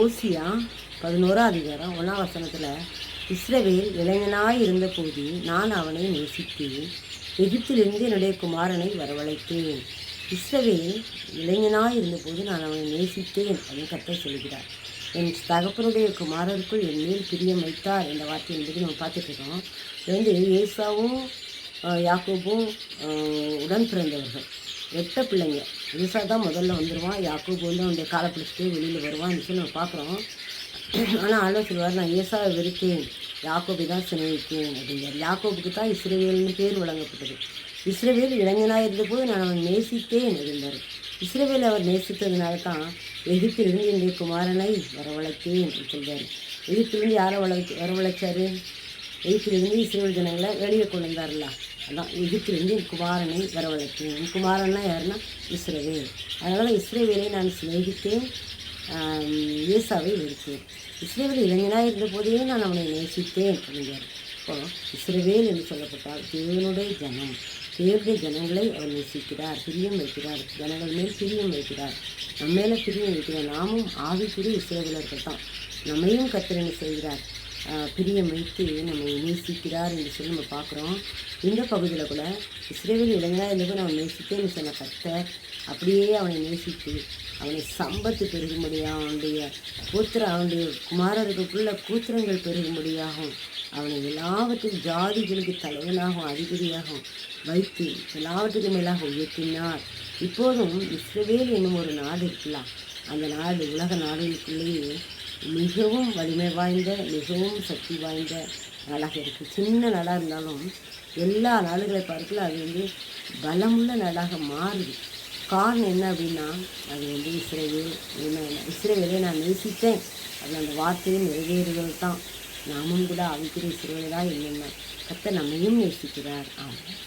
ஓசியா பதினோரா அதிகாரம் ஒன்றாம் வசனத்தில் இஸ்ரவேல் இளைஞனாய் இருந்தபோது நான் அவனை நேசித்தேன். எகிப்திலிருந்து என்னுடைய குமாரனை வரவழைத்தேன். இஸ்ரவேல் இளைஞனாய் இருந்தபோது நான் அவனை நேசித்தேன் அப்படின்னு கத்தை சொல்கிறார் என் தகப்பனுடைய குமாரருக்குள் என் மேல் பிரியம் வைத்தார் என்ற வார்த்தை என்பது நம்ம பார்த்துட்ருக்கோம் வந்து ஏசாவும் யாக்கோபும் உடன் பிறந்தவர்கள். எட்ட பிள்ளைங்க. ஈசா தான் முதல்ல வந்துடுவான் யாக்கோபு வந்து அவனுடைய காலை பிடிச்சிட்டு வெளியில் வருவான் சொல்லி நம்ம பார்க்குறோம். ஆனால் ஆண்டவர் சொல்லுவார் நான் ஏசாவை வெறுத்தேன். யாக்கோபை தான் சிநேகித்தேன் அப்படிங்கிறார். யாக்கோபுக்கு தான் இஸ்ரேவேல்னு பேர் வழங்கப்பட்டது. இஸ்ரவேல் இளைஞனாக இருந்தபோது நான் அவன் நேசித்தேன் அப்படின்றார் இஸ்ரேவேல் அவர் நேசித்ததுனால தான் எகிப்திலிருந்து என்னுடைய குமாரனை வரவழைத்தேன் அப்படின்னு சொல்கிறார் எகிப்திலிருந்து யாரை வளர்ச்சி வரவழைச்சாரு? எகிப்திலிருந்து இஸ்ரேல் ஜனங்களை வெளியே கொண்டு வந்தார்ல. அதான் எகிப்திலிருந்து என் குமாரனை வரவழைத்தேன். என் குமாரன்னா யாருன்னா? இஸ்ரேவேல். அதனால் இஸ்ரேவேலை நான் சிநேகித்தேன். ஆம், ஏசாவை வெறுத்தேன். இஸ்ரேவேல் இளைஞனாக இருந்த போதே நான் அவனை நேசித்தேன் அப்படிங்கிறார். இப்போ இஸ்ரவேல் என்று சொல்லப்பட்டால் தேவனுடைய ஜனம். தேவனுடைய ஜனங்களை அவர் நேசிக்கிறார். பிரியம் வைக்கிறார். ஜனங்கள் மேல் பிரியம் வைக்கிறார். நம்ம மேலே பிரியம் வைக்கிறார். நாமும் ஆவிக்குரிய இஸ்ரவேலர்கள் தான். நம்மையும் கத்திரனை செய்கிறார் பிரியம் வைத்து நம்மை நேசிக்கிறார் என்று சொல்லி நம்ம பார்க்குறோம். இந்த பகுதியில் கூட இஸ்ரேவில் இளைஞராக இருந்தபோது அவன் நேசித்தேன்னு சொன்ன கர்த்தர் அப்படியே அவனை நேசித்து அவனை சம்பத்து பெருகும்படியாக அவனுடைய கூத்திர அவனுடைய குமாரர்களுக்குள்ள கூத்திரங்கள் பெருகும்படியாகும் அவனை எல்லாவற்றையும் ஜாதிகளுக்கு தலைவனாகவும் அதிபதியாகவும் வைத்து எல்லாவற்றுக்கும் மேலாக உயர்த்தினார். இப்போதும் இஸ்ரவேல் என்னும் ஒரு நாடு இருக்கலாம். அந்த நாடு உலக நாடுகளுக்குள்ளேயே மிகவும் வலிமை வாய்ந்த மிகவும் சக்தி வாய்ந்த நடாக இருக்குது சின்ன நாளாக இருந்தாலும் எல்லா நாடுகளை பார்க்கல அது வந்து பலமுள்ள நடாக மாறுது. காரணம் என்ன அப்படின்னா அது வந்து இஸ்ரேவேல் என்ன இஸ்ரேவேலே நான் நேசித்தேன். அது அந்த வார்த்தையை நிறைவேறுதல் தான். நாமும் கூட அவிக்கிற இஸ்ரேவேலாக என்னென்ன. கத்தை நம்மையும் நேசிக்கிறார். ஆமாம்